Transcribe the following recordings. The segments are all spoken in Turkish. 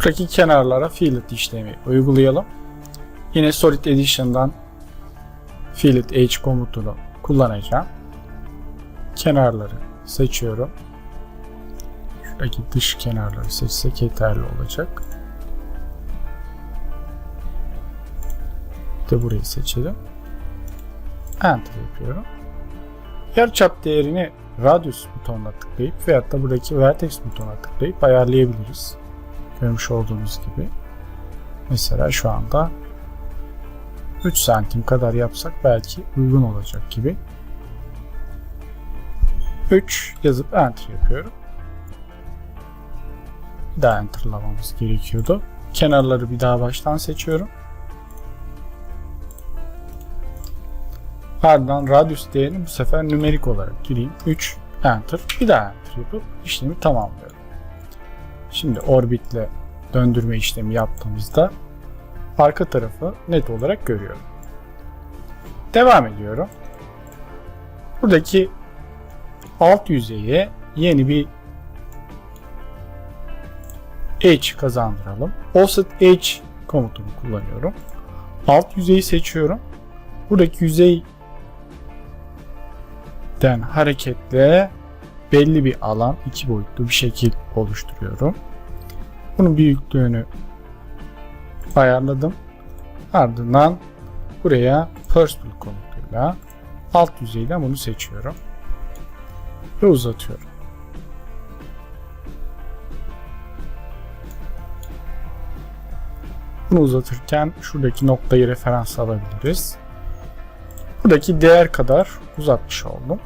Buradaki kenarlara fillet işlemi uygulayalım. Yine Solid Edition'dan fillet edge komutunu kullanacağım. Kenarları seçiyorum. Şuradaki dış kenarları seçsek yeterli olacak. De burayı seçelim. Enter yapıyorum. Yarıçap değerini radius butonuna tıklayıp veyahut da buradaki vertex butonuna tıklayıp ayarlayabiliriz. Görmüş olduğunuz gibi. Mesela şu anda 3 santim kadar yapsak belki uygun olacak gibi. 3 yazıp enter yapıyorum. Bir daha enterlamamız gerekiyordu. Kenarları bir daha baştan seçiyorum. Ardından radius değerini bu sefer nümerik olarak gireyim. 3 enter. Bir daha enter yapıp işlemi tamamlıyorum. Şimdi orbitle döndürme işlemi yaptığımızda arka tarafı net olarak görüyorum. Devam ediyorum. Buradaki alt yüzeye yeni bir edge kazandıralım. Offset edge komutunu kullanıyorum. Alt yüzeyi seçiyorum. Buradaki yüzeyden hareketle belli bir alan iki boyutlu bir şekil oluşturuyorum. Bunun büyüklüğünü ayarladım. Ardından buraya Perspil komutuyla alt yüzeyden bunu seçiyorum. Ve uzatıyorum. Bunu uzatırken şuradaki noktayı referans alabiliriz. Buradaki değer kadar uzatmış oldum.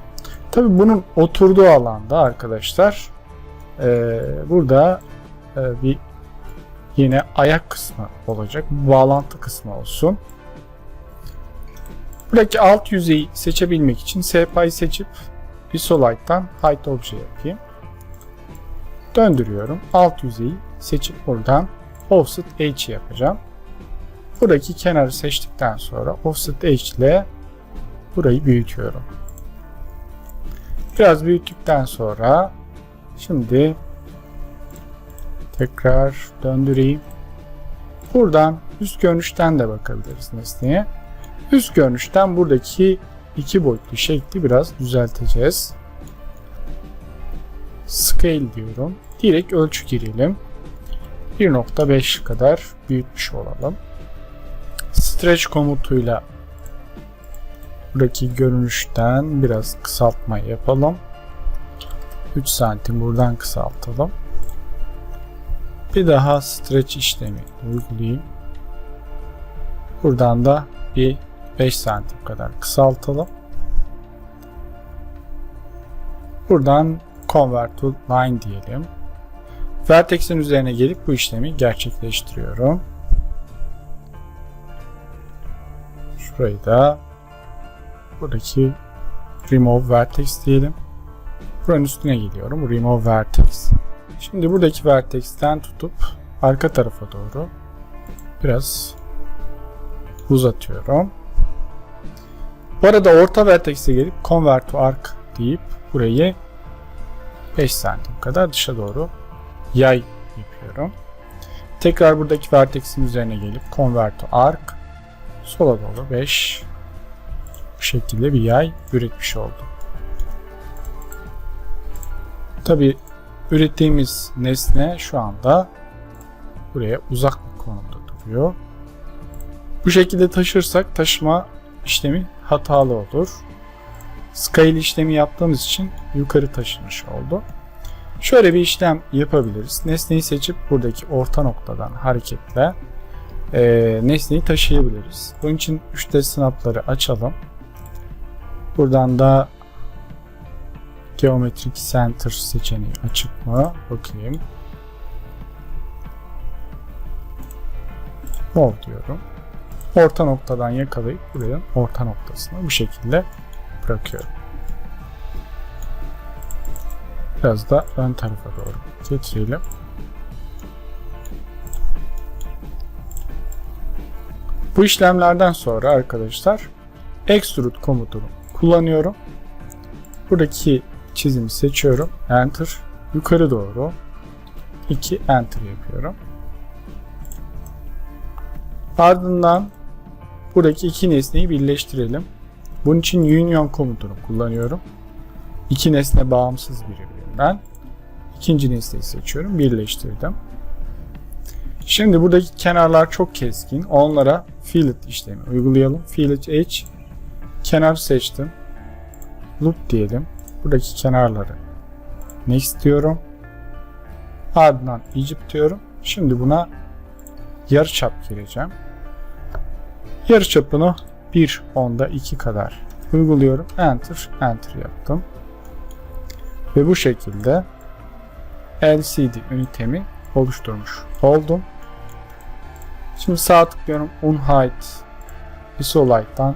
Tabi bunun oturduğu alanda arkadaşlar e, burada e, bir yine ayak kısmı olacak. Bağlantı kısmı olsun. Buradaki alt yüzeyi seçebilmek için SPA'yı seçip Visualite'dan Height Obje yapayım. Döndürüyorum. Alt yüzeyi seçip buradan Offset Edge yapacağım. Buradaki kenarı seçtikten sonra Offset Edge ile burayı büyütüyorum. Biraz büyüttükten sonra şimdi tekrar döndüreyim. Buradan üst görünüşten de bakabiliriz nesneye. Üst görünüşten buradaki iki boyutlu şekli biraz düzelteceğiz. Scale diyorum. Direkt ölçü girelim. 1.5 kadar büyütmüş olalım. Stretch komutuyla buradaki görünüşten biraz kısaltma yapalım. 3 santim buradan kısaltalım. Bir daha stretch işlemi uygulayayım. Buradan da bir 5 santim kadar kısaltalım. Buradan convert to line diyelim. Vertex'in üzerine gelip bu işlemi gerçekleştiriyorum. Şurayı da buradaki remove vertex diyelim. Buranın üstüne geliyorum. Remove vertex. Şimdi buradaki vertex'ten tutup arka tarafa doğru biraz uzatıyorum. Bu arada orta vertex'e gelip convert to arc deyip burayı 5 santim kadar dışa doğru yay yapıyorum. Tekrar buradaki vertex'in üzerine gelip convert to arc sola doğru 5 bu şekilde bir yay üretmiş oldum. Tabi ürettiğimiz nesne şu anda buraya uzak bir konumda duruyor. Bu şekilde taşırsak taşıma işlemi hatalı olur. Scale işlemi yaptığımız için yukarı taşımış oldu. Şöyle bir işlem yapabiliriz. Nesneyi seçip buradaki orta noktadan hareketle e, nesneyi taşıyabiliriz. Bunun için 3D snapları açalım. Buradan da Geometric Center seçeneği açık mı? Bakayım. Move diyorum. Orta noktadan yakalayıp buranın orta noktasına bu şekilde bırakıyorum. Biraz da ön tarafa doğru getirelim. Bu işlemlerden sonra arkadaşlar extrude komutunu kullanıyorum. Buradaki çizimi seçiyorum. Enter. Yukarı doğru 2 Enter yapıyorum. Ardından buradaki iki nesneyi birleştirelim. Bunun için union komutunu kullanıyorum. İki nesne bağımsız birbirinden. İkinci nesneyi seçiyorum. Birleştirdim. Şimdi buradaki kenarlar çok keskin. Onlara fillet işlemi uygulayalım. Fillet edge kenar seçtim. Loop diyelim. Buradaki kenarları next diyorum. Ardından Egypt diyorum. Şimdi buna yarıçap gireceğim. Yarıçapını 1 onda 2 kadar uyguluyorum. Enter, enter yaptım. Ve bu şekilde LCD ünitemi oluşturmuş oldum. Şimdi sağ tıklıyorum Unhide Isolite'dan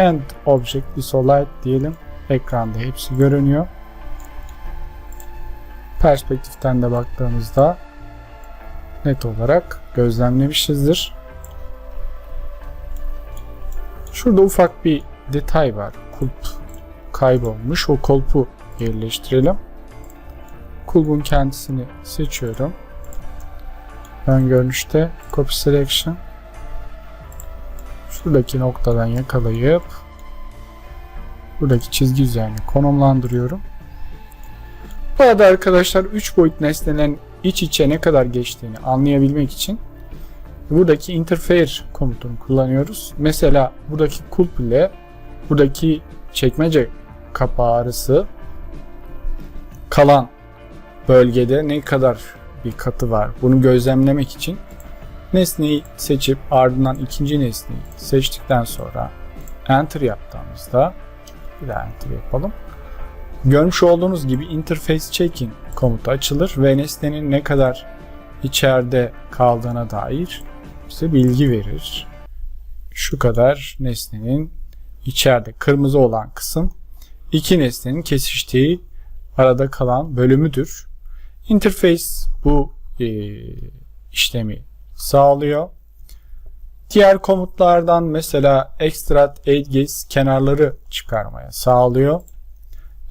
End Object Isolite diyelim. Ekranda hepsi görünüyor. Perspektiften de baktığımızda net olarak gözlemlemişizdir. Şurada ufak bir detay var. Kulp kaybolmuş. O kulpu yerleştirelim. Kulbun kendisini seçiyorum. Ön görünüşte Copy Selection şuradaki noktadan yakalayıp buradaki çizgi üzerine konumlandırıyorum. Bu arada arkadaşlar 3 boyut nesnelerin iç içe ne kadar geçtiğini anlayabilmek için buradaki interfere komutunu kullanıyoruz. Mesela buradaki kulp ile buradaki çekmece kapağı arası kalan bölgede ne kadar bir katı var bunu gözlemlemek için nesneyi seçip ardından ikinci nesneyi seçtikten sonra enter yaptığımızda bir daha enter yapalım. Görmüş olduğunuz gibi interface checking komutu açılır ve nesnenin ne kadar içeride kaldığına dair bize bilgi verir. Şu kadar nesnenin içeride kırmızı olan kısım iki nesnenin kesiştiği arada kalan bölümüdür. Interface bu e, işlemi sağlıyor. Diğer komutlardan mesela extract edges kenarları çıkarmaya sağlıyor.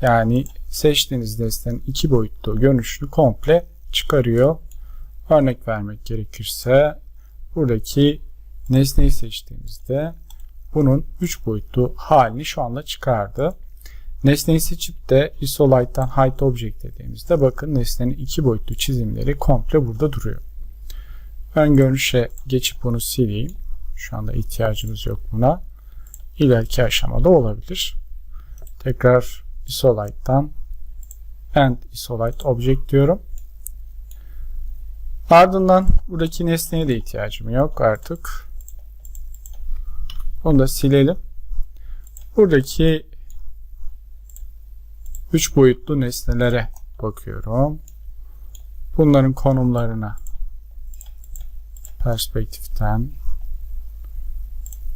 Yani seçtiğiniz nesnenin iki boyutlu görünüşünü komple çıkarıyor. Örnek vermek gerekirse buradaki nesneyi seçtiğimizde bunun 3 boyutlu halini şu anda çıkardı. Nesneyi seçip de Isolite'dan Hide Object dediğimizde bakın nesnenin iki boyutlu çizimleri komple burada duruyor. Ön görünüşe geçip bunu sileyim. Şu anda ihtiyacımız yok buna. İleriki aşamada olabilir. Tekrar Isolite'dan End Isolite Object diyorum. Ardından buradaki nesneye de ihtiyacım yok artık. Onu da silelim. Buradaki 3 boyutlu nesnelere bakıyorum. Bunların konumlarına perspektiften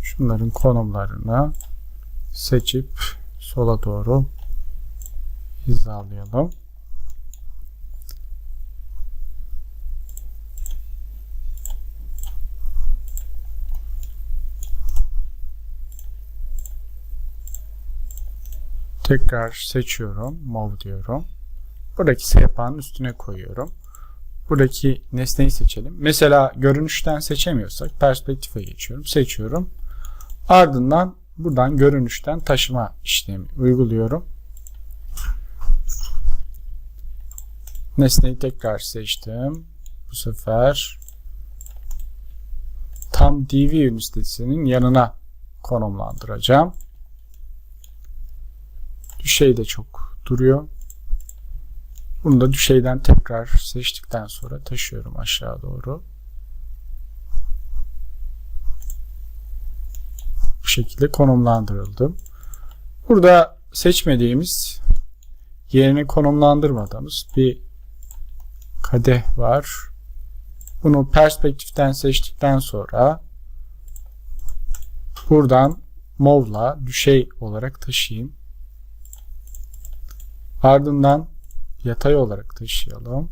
şunların konumlarını seçip sola doğru hizalayalım. Tekrar seçiyorum. Move diyorum. Buradaki sehpanın üstüne koyuyorum. Buradaki nesneyi seçelim. Mesela görünüşten seçemiyorsak perspektife geçiyorum. Seçiyorum. Ardından buradan görünüşten taşıma işlemi uyguluyorum. Nesneyi tekrar seçtim. Bu sefer tam DV ünitesinin yanına konumlandıracağım. Düşey de çok duruyor. Bunu da düşeyden tekrar seçtikten sonra taşıyorum aşağı doğru. Bu şekilde konumlandırıldım. Burada seçmediğimiz yerine konumlandırmadığımız bir kadeh var. Bunu perspektiften seçtikten sonra buradan move'la düşey olarak taşıyayım. Ardından yatay olarak taşıyalım.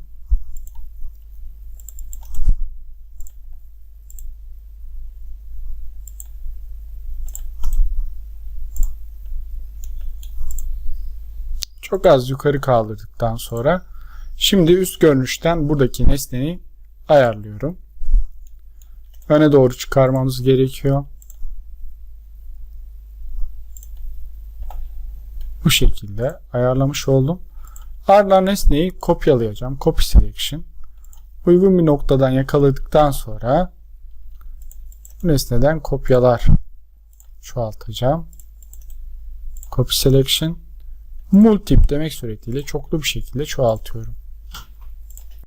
Çok az yukarı kaldırdıktan sonra şimdi üst görünüşten buradaki nesneyi ayarlıyorum. öne doğru çıkarmamız gerekiyor. Bu şekilde ayarlamış oldum. Ardından nesneyi kopyalayacağım. Copy selection. Uygun bir noktadan yakaladıktan sonra nesneden kopyalar çoğaltacağım. Copy selection multip demek suretiyle çoklu bir şekilde çoğaltıyorum.